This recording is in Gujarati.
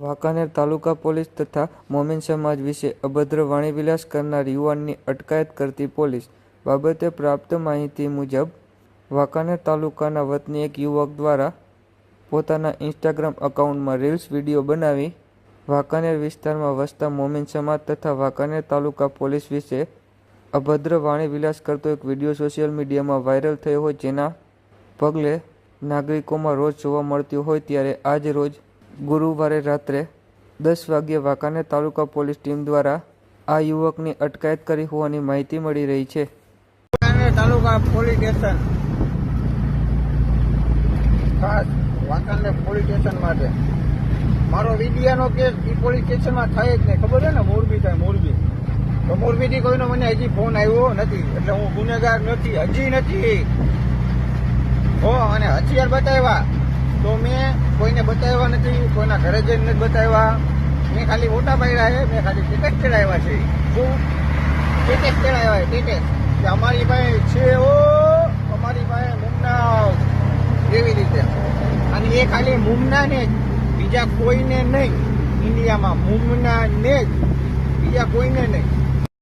વાંકાનેર તાલુકા પોલીસ તથા મોમિન સમાજ વિશે અભદ્ર વાણીવિલાસ કરનાર યુવાનની અટકાયત કરતી પોલીસ બાબતે પ્રાપ્ત માહિતી મુજબ વાંકાનેર તાલુકાના વતની એક યુવક દ્વારા પોતાના ઇન્સ્ટાગ્રામ અકાઉન્ટમાં રીલ્સ, વીડિયો બનાવી વાંકાનેર વિસ્તારમાં વસતા મોમિન સમાજ તથા વાંકાનેર તાલુકા પોલીસ વિશે અભદ્ર વાણીવિલાસ કરતો એક વીડિયો સોશિયલ મીડિયામાં વાયરલ થયો હોય જેના પગલે નાગરિકોમાં રોજ જોવા મળતી હોય ત્યારે આજ રોજ ગુરુવારે રાત્રે દસ વાગ્યે વાંકાનેર તાલુકા પોલીસ ટીમ દ્વારા આ યુવકની અટકાયત કરી હોવાની માહિતી મળી રહી છે. Taluka police station. ખાસ વાંકાનેર પોલીસ સ્ટેશન માટે. મારો વિડિયાનો કેસ ઈ પોલીસ સ્ટેશનમાં થાય જ નહીં. ખબર છે ને? મોરબી થાય, મોરબી. તો મોરબીથી કોઈનો મને હજી ફોન આવ્યો નથી. એટલે હું ગુનેગાર નથી, હજી નથી. હો, અને હથિયાર બતાવ્યા. તો મેં કોઈને બતાવ્યા નથી, કોઈના ઘરે જઈને નથી બતાવ્યા. મેં ખાલી ફોટા પાડ્યા છે, મેં ખાલી ટિકિટ ચડાવ્યા છે. શું? ટિકિટ ચડાવ્યા ટિકિટ કે અમારી પાસે છે ઓ, અમારી પાસે મુમના એવી રીતે. અને એ ખાલી મુમનાને જ. બીજા કોઈને નહીં. ઇન્ડિયામાં મુમનાને જ. બીજા કોઈને નહીં.